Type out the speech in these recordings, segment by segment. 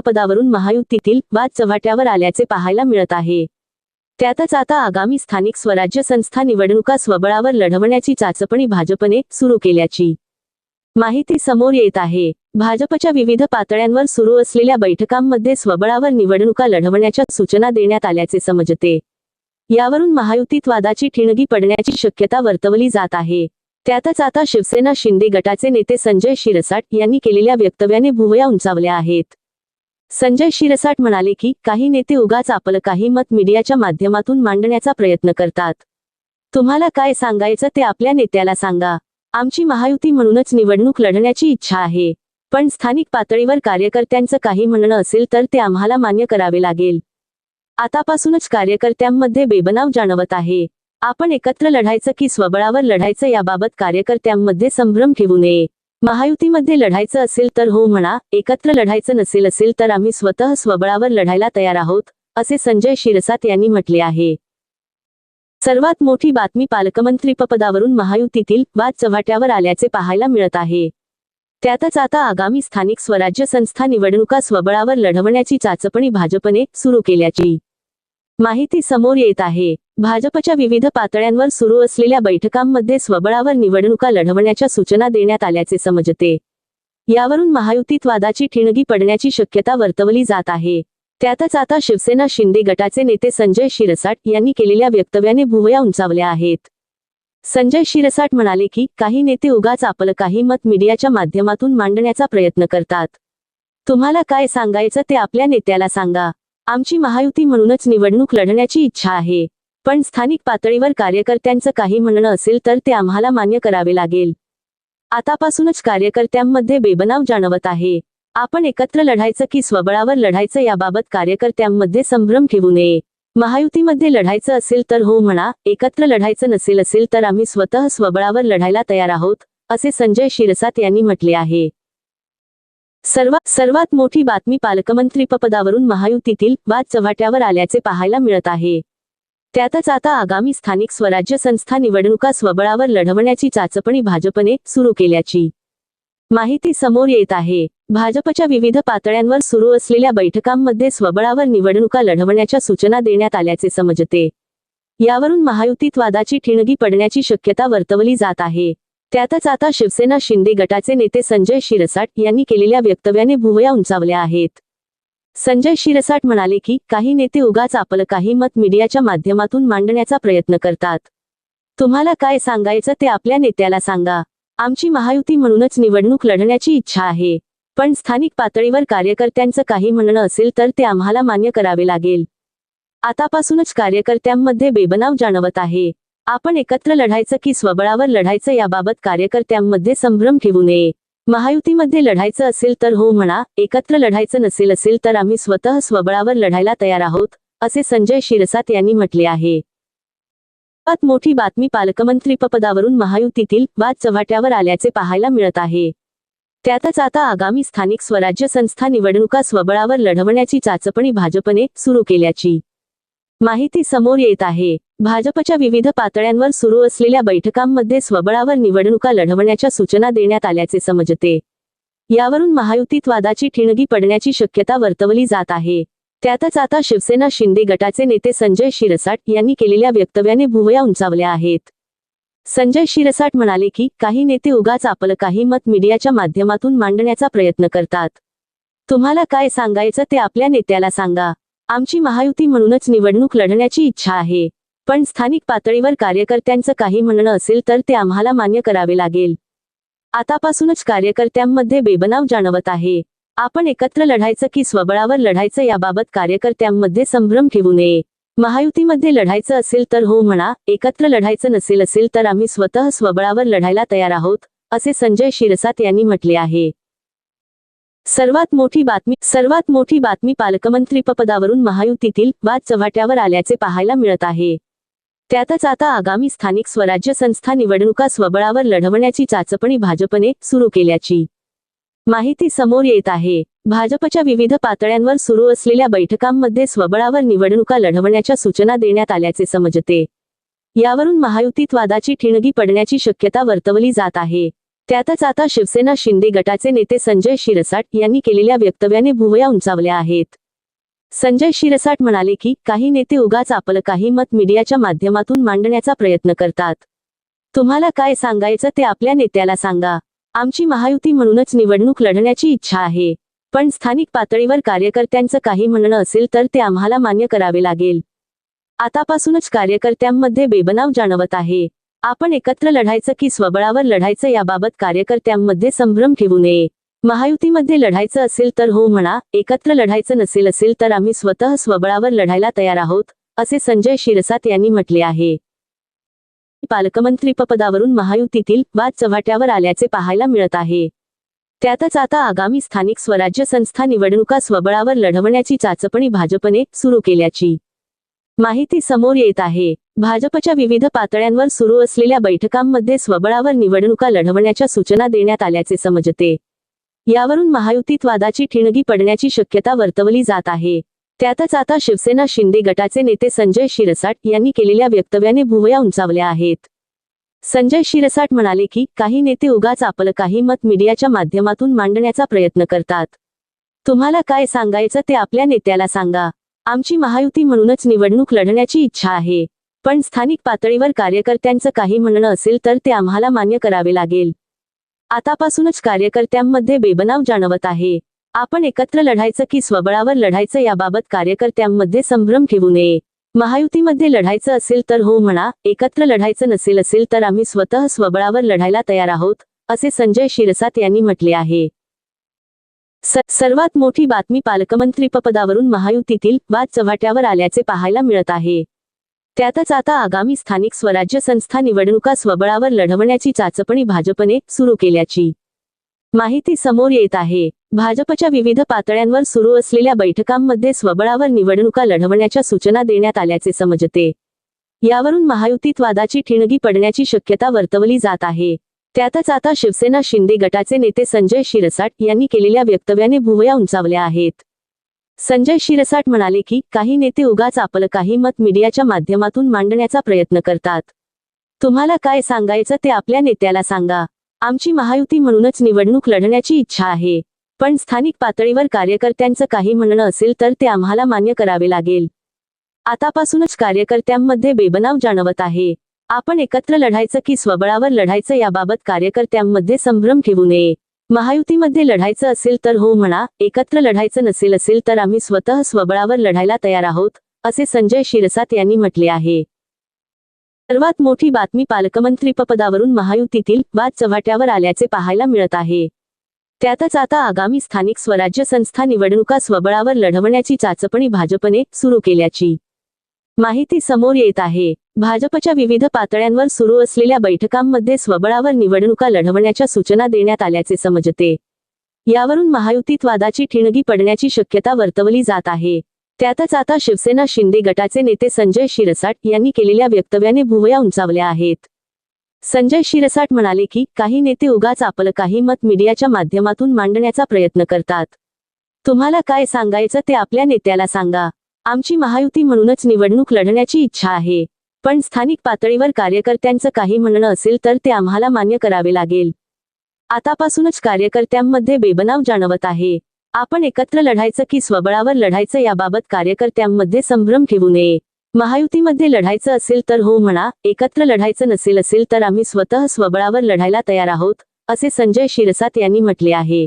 पदावरून महायुतीतील वाद चव्हाट्यावर आल्याचे पाहायला मिळत आहे. त्यातच आता आगामी स्थानिक स्वराज्य संस्था निवडणुका स्वबळावर लढवण्याची चाचपणी भाजपने सुरू केल्याची माहिती समोर येत आहे. भाजपच्या विविध पातळ्यांवर सुरू असलेल्या बैठकांमध्ये स्वबळावर निवडणुका लढवण्याच्या सूचना देण्यात आल्याचे समजते. यावरून महायुतीत वादाची ठिणगी पडण्याची शक्यता वर्तवली जात आहे. त्यातच आता शिवसेना शिंदे गटाचे नेते संजय शिरसाट यांनी केलेल्या वक्तव्याने भुवया उंचावल्या आहेत. संजय शिरसाट म्हणाले की काही नेते उगाच आपलं काही मत मीडियाच्या माध्यमातून मांडण्याचा प्रयत्न करतात. तुम्हाला काय सांगायचं ते आपल्या नेत्याला सांगा. आमची महायुती म्हणूनच निवडणूक लढण्याची इच्छा आहे. पण स्थानिक पातळीवर कार्यकर्त्यांचं काही म्हणणं असेल तर ते आम्हाला मान्य करावे लागेल. आतापासूनच कार्यकर्त्यांमध्ये बेबनाव जाणवत आहे. आपण एकत्र लढायचं की स्वबळावर लढायचं याबाबत कार्यकर्त्यांमध्ये संभ्रम ठेवू नये. महायुतीमध्ये लढायचं असेल तर हो म्हणा एकत्र लढायचं नसेल असेल तर आम्ही स्वतः स्वबळावर लढायला तयार आहोत असे संजय शिरसाट यांनी म्हटले आहे. सर्वात मोठी बातमी पालकमंत्रीपदावरून महायुतीतील वाद चव्हाट्यावर आल्याचे पाहायला मिळत आहे. त्यातच आता आगामी स्थानिक स्वराज्य संस्था निवडणुका स्वबळावर लढवण्याची चाचपणी भाजपने सुरू केल्याची माहिती समोर येत आहे. भाजपच्या विविध पातळ्यांवर सुरू असलेल्या बैठकांमध्ये स्वबळावर निवडणुका लढवण्याच्या सूचना देण्यात आल्याचे समजते. यावरून महायुतीत वादाची ठिणगी पडण्याची शक्यता वर्तवली जात आहे. त्यातच आता शिवसेना शिंदे गटाचे नेते संजय शिरसाट यांनी केलेल्या वक्तव्याने भुवया उंचावल्या आहेत. संजय शिरसाट म्हणाले की काही नेते उगाच आपलं काही मत मीडियाच्या माध्यमातून मांडण्याचा प्रयत्न करतात. तुम्हाला काय सांगायचं ते आपल्या नेत्याला सांगा. आमची महायुती म्हणूनच निवडणूक लढण्याची इच्छा आहे. पण स्थानिक पातळीवर कार्यकर्त्यांचं काही म्हणणं असेल तर ते आम्हाला मान्य करावे लागेल. आतापासूनच कार्यकर्त्यांमध्ये बेबनाव जाणवत आहे. आपण एकत्र लढायचं की स्वबळावर लढायचं याबाबत कार्यकर्त्यांमध्ये संभ्रम ठेवू नये. महायुतीमध्ये लढायचं असेल तर हो म्हणा एकत्र लढायचं नसेल असेल तर आम्ही स्वतः स्वबळावर लढायला तयार आहोत असे संजय शिरसाट यांनी म्हटले आहे. सर्वात सर्वात मोठी बातमी पालकमंत्रीपदावरून महायुतीतील वाद चव्हाट्यावर आल्याचे पाहायला मिळत आहे. त्यातच आता आगामी स्थानिक स्वराज्य संस्था निवडणुका स्वबळावर लढवण्याची चाचपणी भाजपने सुरू केल्याची माहिती समोर येत आहे. भाजपच्या विविध पातळ्यांवर सुरू असलेल्या बैठकांमध्ये स्वबळावर निवडणुका लढवण्याच्या सूचना देण्यात आल्याचे समजते. यावरून महायुतीत वादाची ठिणगी पडण्याची शक्यता वर्तवली जात आहे. त्यातच आता शिवसेना शिंदे गटाचे नेते संजय शिरसाट यांनी केलेल्या वक्तव्याने भुवया उंचावल्या आहेत. संजय शिरसाट म्हणाले की काही नेते उगाच आपलं काही मत मीडियाच्या माध्यमातून मांडण्याचा प्रयत्न करतात. तुम्हाला काय सांगायचं ते आपल्या नेत्याला सांगा. आमची महायुती म्हणूनच निवडणूक लढण्याची इच्छा आहे. पण स्थानिक पातळीवर कार्यकर्त्यांचं काही म्हणणं असेल तर ते आम्हाला मान्य करावे लागेल. आतापासूनच कार्यकर्त्यांमध्ये बेबनाव जाणवत आहे. आपण एकत्र लढायचं की स्वबळावर लढायचं याबाबत कार्यकर्त्यांमध्ये संभ्रम ठेवू नये. महायुतीमध्ये लढायचं असेल तर हो म्हणा एकत्र लढायचं नसेल असेल तर आम्ही स्वतः स्वबळावर लढायला तयार आहोत असे संजय शिरसाट यांनी म्हटले आहे. सर्वात मोठी बातमी पालकमंत्रीपदावरून महायुतीतील वाद चव्हाट्यावर आल्याचे पाहायला मिळत आहे. त्यातच आता आगामी स्थानिक स्वराज्य संस्था निवडणुका स्वबळावर लढवण्याची चाचपणी भाजपने सुरू केल्याची. माहिती समोर येत आहे. भाजपच्या विविध पातळ्यांवर सुरू असलेल्या बैठकांमध्ये स्वबळावर निवडणुका लढवण्याच्या सूचना देण्यात आल्याचे समजते. यावरून महायुतीत वादाची ठिणगी पडण्याची शक्यता वर्तवली जात आहे. त्यातच आता शिवसेना शिंदे गटाचे नेते संजय शिरसाट यांनी केलेल्या वक्तव्याने भुवया उंचावल्या आहेत. संजय शिरसाट म्हणाले की काही नेते उगाच आपलं काही मत मीडियाच्या माध्यमातून मांडण्याचा प्रयत्न करतात. तुम्हाला काय सांगायचं ते आपल्या नेत्याला सांगा. आमची महायुती म्हणूनच निवडणूक लढण्याची इच्छा आहे. पण स्थानिक पातळीवर कार्यकर्त्यांचं काही म्हणणं असेल तर ते आम्हाला मान्य करावे लागेल. आतापासूनच कार्यकर्त्यांमध्ये बेबनाव जाणवत आहे. आपण एकत्र लढायचं की स्वबळावर लढायचं याबाबत कार्यकर्त्यांमध्ये संभ्रम ठेवू नये. महायुतीमध्ये लढायचं असेल तर हो म्हणा एकत्र लढायचं नसेल असेल तर आम्ही स्वतः स्वबळावर लढायला तयार आहोत असे संजय शिरसाट यांनी म्हटले आहे. सर्वात मोठी बातमी सर्वात मोठी बातमी पालकमंत्रीपदावरून महायुतीतील वाद चव्हाट्यावर आल्याचे पाहायला मिळत आहे. त्यातच आता आगामी स्थानिक स्वराज्य संस्था निवडणुका स्वबळावर लढवण्याची चाचपणी भाजपने सुरू केल्याची माहिती समोर येत आहे. भाजपच्या विविध पातळ्यांवर सुरू असलेल्या बैठकांमध्ये स्वबळावर निवडणुका लढवण्याच्या सूचना देण्यात आल्याचे समजते. यावरून महायुतीत वादाची ठिणगी पडण्याची शक्यता वर्तवली जात आहे. त्यातच आता शिवसेना शिंदे गटाचे नेते संजय शिरसाट यांनी केलेल्या वक्तव्याने भुवया उंचावल्या आहेत. संजय शिरसाट म्हणाले की काही नेते उगाच आपलं काही मत मीडियाच्या माध्यमातून मांडण्याचा प्रयत्न करतात. तुम्हाला काय सांगायचं ते आपल्या नेत्याला सांगा. आमची महायुती म्हणूनच निवडणूक लढण्याची इच्छा आहे. पण स्थानिक पातळीवर कार्यकर्त्यांचं काही म्हणणं असेल तर ते आम्हाला मान्य करावे लागेल. आतापासूनच कार्यकर्त्यांमध्ये बेबनाव जाणवत आहे. आपण एकत्र लढायचं की स्वबळावर लढायचं याबाबत कार्यकर्त्यांमध्ये संभ्रम ठेवू नये. महायुतीमध्ये लढायचं असेल तर हो म्हणा एकत्र लढायचं नसेल असेल तर आम्ही स्वतः स्वबळावर लढायला तयार आहोत असे संजय शिरसाट यांनी म्हटले आहे. पालकमंत्रीपदावरून महायुतीतील वाद चव्हाट्यावर आल्याचे पाहायला मिळत आहे. त्यातच आता आगामी स्थानिक स्वराज्य संस्था निवडणुका स्वबळावर लढवण्याची चाचपणी भाजपने सुरू केल्याची. माहिती समोर येत आहे. भाजपच्या विविध पातळ्यांवर सुरू असलेल्या बैठकांमध्ये स्वबळावर निवडणुका लढवण्याच्या सूचना देण्यात आल्याचे समजते. यावरून महायुतीत वादाची ठिणगी पडण्याची शक्यता वर्तवली जात आहे. त्यातच आता शिवसेना शिंदे गटाचे नेते संजय शिरसाट यांनी केलेल्या वक्तव्याने भुवया उंचावल्या आहेत. संजय शिरसाट म्हणाले की काही नेते उगाच आपलं काही मत मीडियाच्या माध्यमातून मांडण्याचा प्रयत्न करतात. तुम्हाला काय सांगायचं ते आपल्या नेत्याला सांगा. आमची महायुती म्हणूनच निवडणूक लढण्याची इच्छा आहे. पण स्थानिक पातळीवर कार्यकर्त्यांचं काही म्हणणं असेल तर ते आम्हाला मान्य करावे लागेल. आतापासूनच कार्यकर्त्यांमध्ये बेबनाव जाणवत आहे. आपण एकत्र लढायचं की स्वबळावर लढायचं याबाबत कार्यकर्त्यांमध्ये संभ्रम ठेवू नये. महायुतीमध्ये लढायचं असेल तर हो म्हणा एकत्र लढायचं नसेल असेल तर आम्ही स्वतः स्वबळावर लढायला तयार आहोत असे संजय शिरसाट यांनी म्हटले आहे. सर्वात मोठी बातमी पालकमंत्रीपदावरून महायुतीतील वाद चव्हाट्यावर आल्याचे पाहायला मिळत आहे. त्यातच आता आगामी स्थानिक स्वराज्य संस्था निवडणुका स्वबळावर लढवण्याची चाचपणी भाजपने सुरू केल्याची माहिती समोर येत आहे. भाजपच्या विविध पातळ्यांवर सुरू असलेल्या बैठकांमध्ये स्वबळावर निवडणुका लढवण्याच्या सूचना देण्यात आल्याचे समजते. यावरून महायुतीत वादाची ठिणगी पडण्याची शक्यता वर्तवली जात आहे. त्यातच आता शिवसेना शिंदे गटाचे नेते संजय शिरसाट यांनी केलेल्या वक्तव्याने भुवया उंचावल्या आहेत. संजय शिरसाट म्हणाले की काही नेते उगाच आपलं काही मत मीडियाच्या माध्यमातून मांडण्याचा प्रयत्न करतात. तुम्हाला काय सांगायचं ते आपल्या नेत्याला सांगा. आमची महायुती म्हणूनच निवडणूक लढण्याची इच्छा आहे. पण स्थानिक पातळीवर कार्यकर्त्यांचं काही म्हणणं असेल तर ते आम्हाला मान्य करावे लागेल. आतापासूनच कार्यकर्त्यांमध्ये बेबनाव जाणवत आहे. आपण एकत्र लढायचं की स्वबळावर लढायचं याबाबत कार्यकर्त्यांमध्ये संभ्रम ठेवू नये. महायुतीमध्ये लढायचं असेल तर हो म्हणा एकत्र लढायचं नसेल असेल तर आम्ही स्वतः स्वबळावर लढायला तयार आहोत असे संजय शिरसाट यांनी म्हटले आहे. सर्वात मोठी बातमी पालकमंत्रीपदावरून महायुतीतील वाद चव्हाट्यावर आल्याचे पाहायला मिळत आहे. त्यातच आता आगामी स्थानिक स्वराज्य संस्था निवडणुका स्वबळावर लढवण्याची चाचपणी भाजपने सुरू केल्याची माहिती समोर येत आहे. भाजपच्या विविध पातळ्यांवर सुरू असलेल्या बैठकांमध्ये स्वबळावर निवडणुका लढवण्याच्या सूचना देण्यात आल्याचे समजते. यावरून महायुतीत वादाची ठिणगी पडण्याची शक्यता वर्तवली जात आहे. त्यातच आता शिवसेना शिंदे गटाचे नेते संजय शिरसाट यांनी केलेल्या वक्तव्याने भुवया उंचावल्या आहेत. संजय शिरसाट म्हणाले की काही नेते उगाच आपलं काही मत मीडियाच्या माध्यमातून मांडण्याचा प्रयत्न करतात. तुम्हाला काय सांगायचं ते आपल्या नेत्याला सांगा. आमची महायुती म्हणूनच निवडणूक लढण्याची इच्छा आहे. पण स्थानिक पातळीवर कार्यकर्त्यांचं काही म्हणणं असेल तर ते आम्हाला मान्य करावे लागेल. आतापासूनच कार्यकर्त्यांमध्ये बेबनाव जाणवत आहे. आपण एकत्र लढायचं की स्वबळावर लढायचं याबाबत कार्यकर्त्यांमध्ये संभ्रम ठेवू नये. महायुतीमध्ये लढायचं असेल तर हो म्हणा एकत्र लढायचं नसेल असेल तर आम्ही स्वतः स्वबळावर लढायला तयार आहोत असे संजय शिरसाट यांनी म्हटले आहे.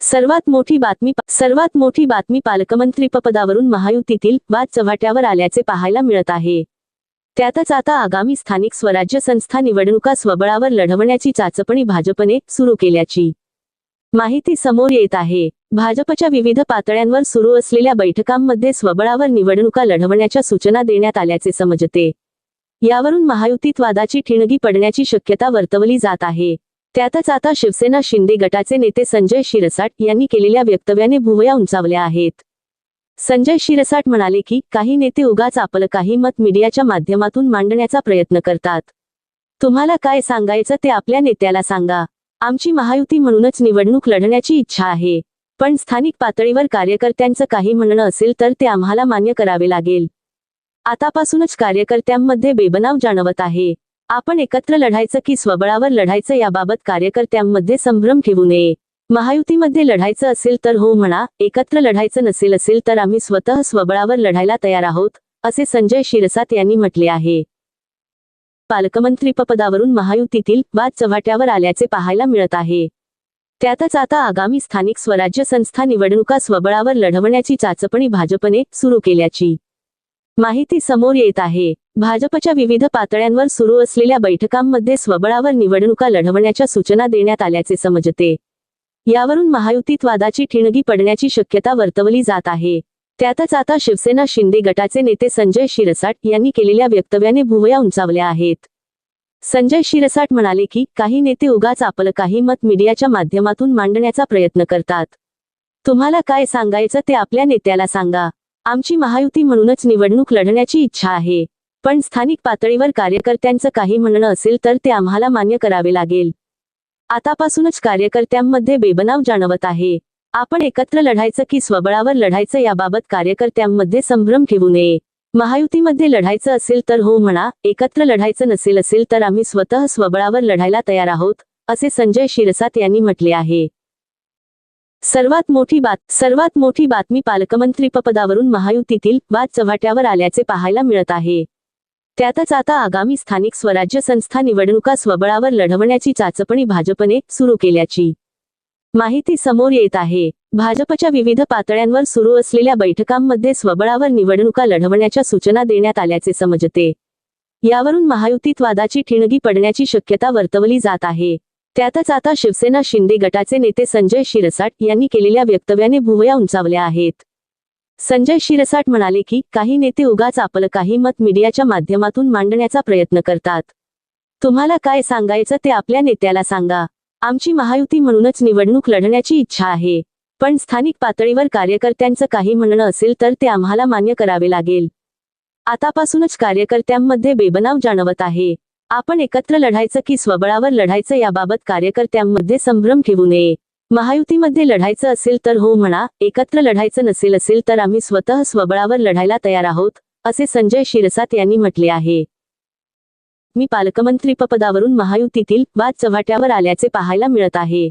सर्वात मोठी बातमी सर्वात मोठी बातमी पालकमंत्रीपदावरून महायुतीतील वाद चव्हाट्यावर आल्याचे पाहायला मिळत आहे. त्यातच आता आगामी स्थानिक स्वराज्य संस्था निवडणुका स्वबळावर लढवण्याची चाचपणी भाजपने सुरू केल्याची माहिती समोर येत आहे. भाजपच्या विविध पातळ्यांवर सुरू असलेल्या बैठकांमध्ये स्वबळावर निवडणुका लढवण्याच्या सूचना देण्यात आल्याचे समजते. यावरून महायुतीत वादाची ठिणगी पडण्याची शक्यता वर्तवली जात आहे. त्यातच आता शिवसेना शिंदे गटाचे नेते संजय शिरसाट यांनी केलेल्या वक्तव्याने भुवया उंचावल्या आहेत. संजय शिरसाट म्हणाले की काही नेते उगाच आपलं काही मत मीडियाच्या माध्यमातून मांडण्याचा प्रयत्न करतात. तुम्हाला काय सांगायचं ते आपल्या नेत्याला सांगा. आमची महायुती म्हणूनच निवडणूक लढण्याची इच्छा आहे. पण स्थानिक पातळीवर कार्यकर्त्यांचं काही म्हणणं असेल तर ते आम्हाला मान्य करावे लागेल. आतापासूनच कार्यकर्त्यांमध्ये बेबनाव जाणवत आहे. आपण एकत्र लढायचं की स्वबळावर लढायचं याबाबत कार्यकर्त्यांमध्ये संभ्रम ठेवू नये. महायुतीमध्ये लढायचं असेल तर हो म्हणा एकत्र लढायचं नसेल असेल तर आम्ही स्वतः स्वबळावर लढायला तयार आहोत असे संजय शिरसाट यांनी म्हटले आहे. पालकमंत्रीपदावरून महायुतीतील वाद चव्हाट्यावर आल्याचे पाहायला मिळत आहे. त्यातच आता आगामी स्थानिक स्वराज्य संस्था निवडणुका स्वबळावर लढवण्याची चाचपणी भाजपने सुरू केल्याची माहिती समोर येत आहे. भाजपच्या विविध पातळ्यांवर सुरू असलेल्या बैठकांमध्ये स्वबळावर निवडणुका लढवण्याच्या सूचना देण्यात आल्याचे समजते. यावरून महायुतीत वादाची ठिणगी पडण्याची शक्यता वर्तवली जात आहे. त्यातच आता शिवसेना शिंदे गटाचे नेते संजय शिरसाट यांनी केलेल्या वक्तव्याने भुवया उंचावल्या आहेत. संजय शिरसाट म्हणाले की काही नेते उगाच आपलं काही मत मीडियाच्या माध्यमातून मांडण्याचा प्रयत्न करतात. तुम्हाला काय सांगायचं ते आपल्या नेत्याला सांगा. आमची महायुती म्हणूनच निवडणूक लढण्याची इच्छा आहे. पण स्थानिक पातळीवर कार्यकर्त्यांचं काही म्हणणं असेल तर ते आम्हाला मान्य करावे लागेल. आतापासूनच कार्यकर्त्यांमध्ये बेबनाव जाणवत आहे. आपण एकत्र लढायचं की स्वबळावर लढायचं याबाबत कार्यकर्त्यांमध्ये संभ्रम ठेवू नये. महायुतीमध्ये लढायचं असेल तर हो म्हणा एकत्र लढायचं नसेल असेल तर आम्ही स्वतः स्वबळावर लढायला तयार आहोत असे संजय शिरसाट यांनी म्हटले आहे. सर्वात मोठी बात सर्वात मोठी बातमी पालकमंत्रीपदावरून महायुतीतील वाद चव्हाट्यावर आल्याचे पाहायला मिळत आहे. त्यातच आता आगामी स्थानिक स्वराज्य संस्था निवडणुका स्वबळावर लढवण्याची चाचपणी भाजपने सुरू केल्याची माहिती समोर येत आहे. भाजपच्या विविध पातळ्यांवर सुरू असलेल्या बैठकांमध्ये स्वबळावर निवडणुका लढवण्याच्या सूचना देण्यात आल्याचे समजते. यावरून महायुतीत वादाची ठिणगी पडण्याची शक्यता वर्तवली जात आहे. त्यातच आता शिवसेना शिंदे गटाचे नेते संजय शिरसाट यांनी केलेल्या वक्तव्याने भुवया उंचावल्या आहेत. संजय शिरसाट म्हणाले की काही नेते उगाच आपलं काही मत मीडियाच्या माध्यमातून मांडण्याचा प्रयत्न करतात. तुम्हाला काय सांगायचं ते आपल्या नेत्याला सांगा. आमची महायुती म्हणूनच निवडणूक लढण्याची इच्छा आहे. पण स्थानिक पातळीवर कार्यकर्त्यांचं काही म्हणणं असेल तर ते आम्हाला मान्य करावे लागेल. आतापासूनच कार्यकर्त्यांमध्ये बेबनाव जाणवत आहे. आपण एकत्र लढायचं की स्वबळावर लढायचं याबाबत कार्यकर्त्यांमध्ये संभ्रम ठेवू नये. महायुतीमध्ये लढायचं असेल तर हो म्हणा एकत्र लढायचं नसेल असेल तर आम्ही स्वतः स्वबळावर लढायला तयार आहोत असे संजय शिरसाट यांनी म्हटले आहे. मी पालकमंत्रीपदावरून महायुतीतील वाद चव्हाट्यावर आल्याचे पाहायला मिळत आहे.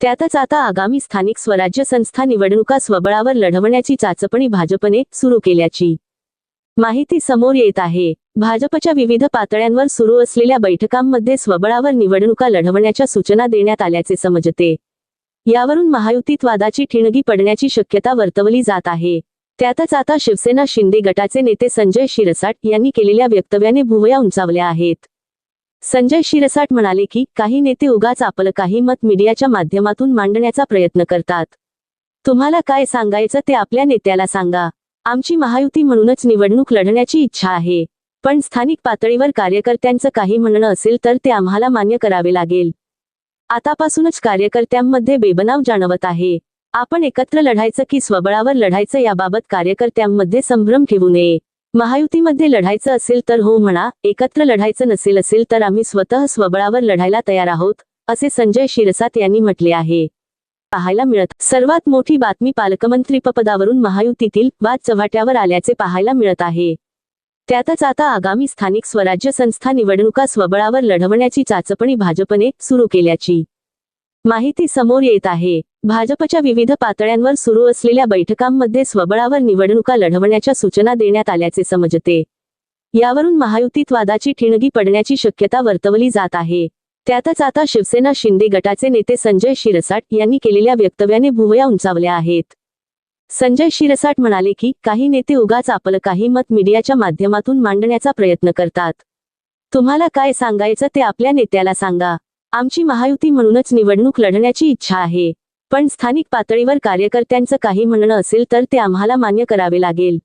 त्यातच आता आगामी स्थानिक स्वराज्य संस्था निवडणुका स्वबळावर लढवण्याची चाचपणी भाजपने सुरू केल्याची माहिती समोर येत आहे. भाजपच्या विविध पातळ्यांवर सुरू असलेल्या बैठकांमध्ये स्वबळावर निवडणुका लढवण्याच्या सूचना देण्यात आल्याचे समजते. यावरून महायुतीत वादाची ठिणगी पडण्याची शक्यता वर्तवली जात आहे. त्यातच आता शिवसेना शिंदे गटाचे नेते संजय शिरसाट यांनी केलेल्या वक्तव्याने भुवया उंचावल्या आहेत. संजय शिरसाट म्हणाले की काही नेते उगाच आपलं काही मत मीडियाच्या माध्यमातून मांडण्याचा प्रयत्न करतात. तुम्हाला काय सांगायचं ते आपल्या नेत्याला सांगा. आमची महायुती म्हणूनच निवडणूक लढण्याची इच्छा आहे. पण स्थानिक पातळीवर कार्यकर्त्यांचं काही म्हणणं असेल तर ते आम्हाला मान्य करावे लागेल. आतापासूनच कार्यकर्त्यांमध्ये बेबनाव जाणवत आहे. आपण एकत्र लढायचं की स्वबळावर लढायचं याबाबत कार्यकर्त्यांमध्ये संभ्रम ठेवू नये. महायुतीमध्ये लढायचं असेल तर हो म्हणा एकत्र लढायचं नसेल असेल तर आम्ही स्वतः स्वबळावर लढायला तयार आहोत असे संजय शिरसाट यांनी म्हटले आहे. पाहायला मिळत. सर्वात मोठी बातमी पालकमंत्रीपदावरून महायुतीतील वाद चव्हाट्यावर आल्याचे पाहायला मिळत आहे. त्यातच आता आगामी स्थानिक स्वराज्य संस्था निवडणुका स्वबळावर लढवण्याची चाचपणी भाजपने सुरू केल्याची माहिती समोर येत आहे. भाजपच्या विविध पातळ्यांवर सुरू असलेल्या बैठकांमध्ये स्वबळावर निवडणुका लढवण्याच्या सूचना देण्यात आल्याचे समजते. यावरून महायुतीत वादाची ठिणगी पडण्याची शक्यता वर्तवली जात आहे. त्यातच आता शिवसेना शिंदे गटाचे नेते संजय शिरसाट यांनी केलेल्या वक्तव्याने भुवया उंचावल्या आहेत. संजय शिरसाट म्हणाले की काही नेते उगाच आपलं काही मत मीडियाच्या माध्यमातून मांडण्याचा प्रयत्न करतात. तुम्हाला काय सांगायचं ते आपल्या नेत्याला सांगा. आमची महायुती म्हणूनच निवडणूक लढण्याची इच्छा आहे. पण स्थानिक पातळीवर कार्यकर्त्यांचं काही म्हणणं असेल तर ते आम्हाला मान्य करावे लागेल.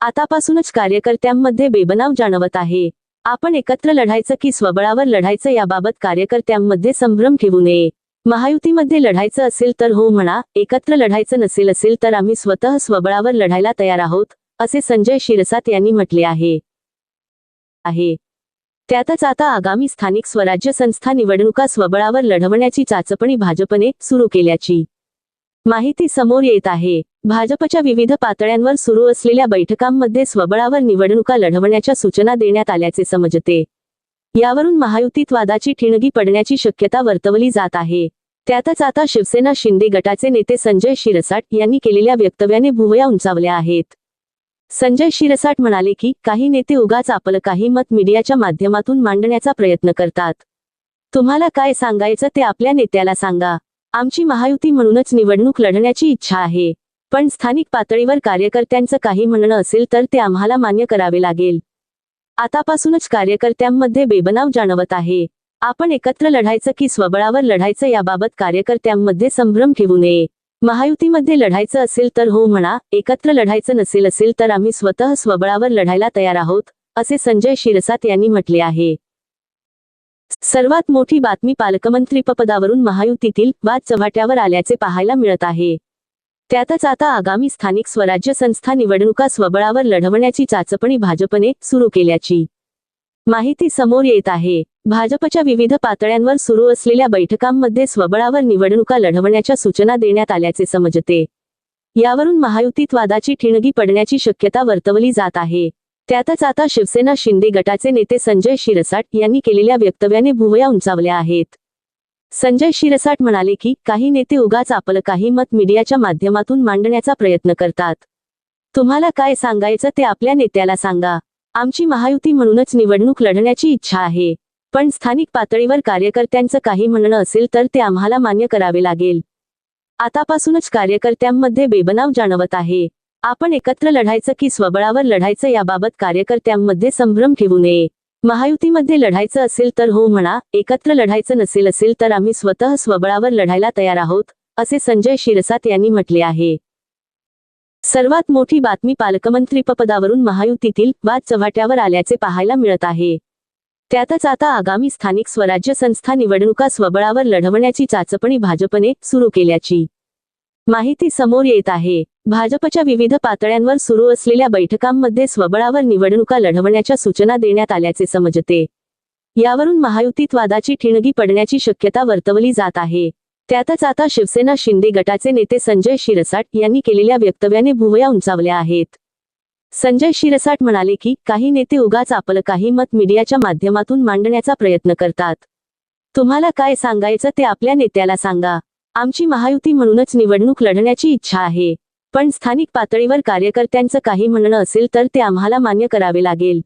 आतापासूनच कार्यकर्त्यांमध्ये बेबनाव जाणवत आहे. आपण एकत्र लढायचं की स्वबळावर लढायचं याबाबत कार्यकर्त्यांमध्ये संभ्रम ठेवू नये. महायुतीमध्ये लढायचं असेल तर हो म्हणा एकत्र लढायचं नसेल असेल तर आम्ही स्वतः स्वबळावर लढायला तयार आहोत असे संजय शिरसाट यांनी म्हटले आहे. आहे. त्यातच आता आगामी स्थानिक स्वराज्य संस्था निवडणुका स्वबळावर लढवण्याची चाचपणी भाजपने सुरू केल्याची माहिती समोर येत आहे. भाजपच्या विविध पातळ्यांवर सुरू असलेल्या बैठकांमध्ये स्वबळावर निवडणुका लढवण्याच्या सूचना देण्यात आल्याचे समजते. यावरून महायुतीत वादाची ठिणगी पडण्याची शक्यता वर्तवली जात आहे. त्यातच आता शिवसेना शिंदे गटाचे नेते संजय शिरसाट यांनी केलेल्या वक्तव्याने भुवया उंचावल्या आहेत. संजय शिरसाट म्हणाले की काही नेते उगाच आपलं काही मत मीडियाच्या माध्यमातून मांडण्याचा प्रयत्न करतात. तुम्हाला काय सांगायचं ते आपल्या नेत्याला सांगा. आमची महायुती म्हणूनच निवडणूक लढण्याची इच्छा आहे. पण स्थानिक पातळीवर कार्यकर्त्यांचं काही म्हणणं असेल तर ते आम्हाला मान्य करावे लागेल. आतापासूनच कार्यकर्त्यांमध्ये बेबनाव जाणवत आहे. आपण एकत्र लढायचं की स्वबळावर लढायचं याबाबत कार्यकर्त्यांमध्ये संभ्रम ठेवू नये. महायुतीमध्ये लढायचं असेल तर हो म्हणा एकत्र लढायचं नसेल असेल तर आम्ही स्वतः स्वबळावर लढायला तयार आहोत असे संजय शिरसाट यांनी म्हटले आहे. सर्वात मोठी बातमी पालकमंत्रीपदावरून महायुतीतील वाद चव्हाट्यावर आल्याचे पाहायला मिळत आहे. त्यातच आता आगामी स्थानिक स्वराज्य संस्था निवडणुका स्वबळावर लढवण्याची चाचपणी भाजपने सुरू केल्याची माहिती समोर येत आहे. भाजपच्या विविध पातळ्यांवर सुरू असलेल्या बैठकांमध्ये स्वबळावर निवडणुका लढवण्याच्या सूचना देण्यात आल्याचे समजते. यावरून महायुतीत वादाची ठिणगी पडण्याची शक्यता वर्तवली जात आहे. त्यातच आता शिवसेना शिंदे गटाचे नेते संजय शिरसाट यांनी केलेल्या वक्तव्याने भुवया उंचावल्या आहेत. संजय शिरसाट म्हणाले की काही नेते उगाच आपलं काही मत मीडियाच्या माध्यमातून मांडण्याचा प्रयत्न करतात. तुम्हाला काय सांगायचं ते आपल्या नेत्याला सांगा. आमची महायुती म्हणूनच निवडणूक लढण्याची इच्छा आहे. पण स्थानिक पातळीवर कार्यकर्त्यांचं काही म्हणणं असेल तर ते आम्हाला मान्य करावे लागेल. आतापासूनच कार्यकर्त्यांमध्ये बेबनाव जाणवत आहे. आपण एकत्र लढायचं की स्वबळावर लढायचं याबाबत कार्यकर्त्यांमध्ये संभ्रम ठेवू नये. महायुतीमध्ये लढायचं असेल तर हो म्हणा एकत्र लढायचं नसेल असेल तर आम्ही स्वतः स्वबळावर लढायला तयार आहोत असे संजय शिरसाट यांनी म्हटले आहे. सर्वात मोठी बातमी पालकमंत्रीपदावरून महायुतीतील वाद चव्हाट्यावर आल्याचे पाहायला मिळत आहे. त्यातच आता आगामी स्थानिक स्वराज्य संस्था निवडणुका स्वबळावर लढवण्याची चाचपणी भाजपने सुरू केल्याची. माहिती समोर येत आहे. भाजपच्या विविध पातळ्यांवर सुरू असलेल्या बैठकांमध्ये स्वबळावर निवडणुका लढवण्याच्या सूचना देण्यात आल्याचे समजते. यावरून महायुतीत वादाची ठिणगी पडण्याची शक्यता वर्तवली जात आहे. त्यातच आता शिवसेना शिंदे गटाचे नेते संजय शिरसाट यांनी केलेल्या वक्तव्याने भुवया उंचावल्या आहेत. संजय शिरसाट म्हणाले की काही नेते उगाच आपलं काही मत मीडियाच्या माध्यमातून मांडण्याचा प्रयत्न करतात. तुम्हाला काय सांगायचं ते आपल्या नेत्याला सांगा. आमची महायुती म्हणूनच निवडणूक लढण्याची इच्छा आहे. पण स्थानिक पातळीवर कार्यकर्त्यांचं काही म्हणणं असेल तर ते आम्हाला मान्य करावे लागेल.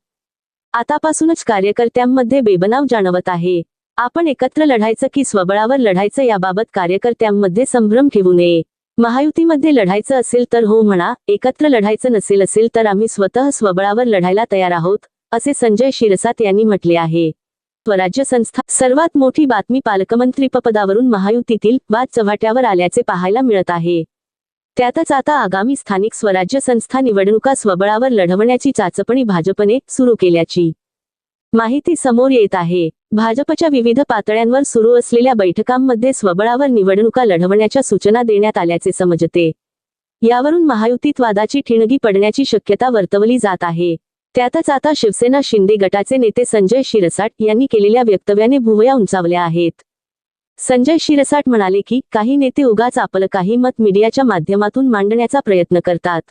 आतापासूनच कार्यकर्त्यांमध्ये बेबनाव जाणवत आहे. आपण एकत्र लढायचं की स्वबळावर लढायचं याबाबत कार्यकर्त्यांमध्ये संभ्रम ठेवू नये. महायुतीमध्ये लढायचं असेल तर हो म्हणा एकत्र लढायचं नसेल असेल तर आम्ही स्वतः स्वबळावर लढायला तयार आहोत असे संजय शिरसाट यांनी म्हटले आहे. स्वराज्य संस्था. सर्वात मोठी बातमी पालकमंत्रीपदावरून महायुतीतील वाद चव्हाट्यावर आल्याचे पाहायला मिळत आहे. त्यातच आता आगामी स्थानिक स्वराज्य संस्था निवडणुका स्वबळावर लढवण्याची चाचपणी भाजपने सुरू केल्याची माहिती समोर येत आहे. भाजपच्या विविध पातळ्यांवर सुरू असलेल्या बैठकांमध्ये स्वबळावर निवडणुका लढवण्याच्या सूचना देण्यात आल्याचे समजते. यावरून महायुतीत वादाची ठिणगी पडण्याची शक्यता वर्तवली जात आहे. त्यातच आता शिवसेना शिंदे गटाचे नेते संजय शिरसाट यांनी केलेल्या वक्तव्याने भुवया उंचावल्या आहेत. संजय शिरसाट म्हणाले की काही नेते उगाच आपलं काही मत मीडियाच्या माध्यमातून मांडण्याचा प्रयत्न करतात.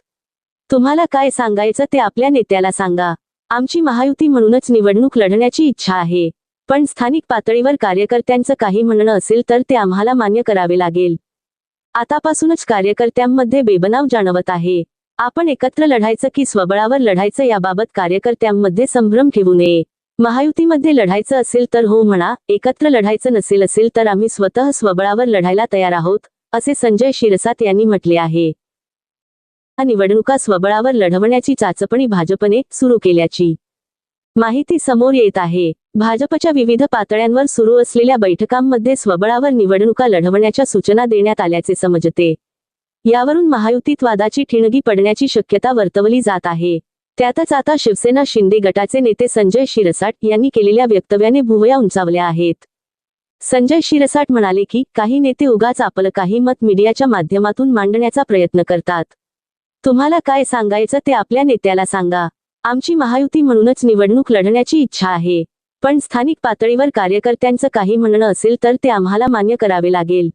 तुम्हाला काय सांगायचं ते आपल्या नेत्याला सांगा. आमची महायुती म्हणूनच निवडणूक लढण्याची इच्छा आहे. पण स्थानिक पातळीवर कार्यकर्त्यांचं काही म्हणणं असेल तर ते आम्हाला मान्य करावे लागेल. आतापासूनच कार्यकर्त्यांमध्ये बेबनाव जाणवत आहे. आपण एकत्र लढायचं की स्वबळावर लढायचं याबाबत कार्यकर्त्यांमध्ये संभ्रम ठेवू नये. महायुतीमध्ये लढायचं असेल तर हो म्हणा एकत्र लढायचं नसेल असेल तर आम्ही स्वतः स्वबळावर लढायला तयार आहोत असे संजय शिरसाट यांनी म्हटले आहे. निवडणुका स्वबळावर लढवण्याची चाचपणी भाजपने सुरू केल्याची माहिती समोर येत आहे. भाजपच्या विविध पातळ्यांवर सुरू असलेल्या बैठकांमध्ये स्वबळावर निवडणुका लढवण्याच्या सूचना देण्यात आल्याचे समजते. यावरून महायुतीत वादाची ठिणगी पडण्याची शक्यता वर्तवली जात आहे. त्यातच आता शिवसेना शिंदे गटाचे नेते संजय शिरसाट यांनी केलेल्या वक्तव्याने भुवया उंचावल्या आहेत. संजय शिरसाट म्हणाले की काही नेते उगाच आपलं काही मत मीडियाच्या माध्यमातून मांडण्याचा प्रयत्न करतात. तुम्हाला काय सांगायचं ते आपल्या नेत्याला सांगा. आमची महायुती म्हणूनच निवडणूक लढण्याची इच्छा आहे. पण स्थानिक पातळीवर कार्यकर्त्यांचं काही म्हणणं असेल तर ते आम्हाला मान्य करावे लागेल.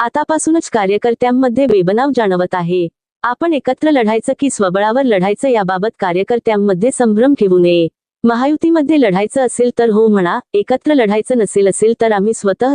आतापासूनच कार्यकर्त्यांमध्ये बेबनाव जाणवत आहे. आपण एकत्र लढायचं की स्वबळावर लढायचं याबाबत कार्यकर्त्यांमध्ये संभ्रम ठेवू नये. महायुतीमध्ये लढायचं असेल तर हो म्हणा एकत्र लढायचं नसेल असेल तर आम्ही स्वतः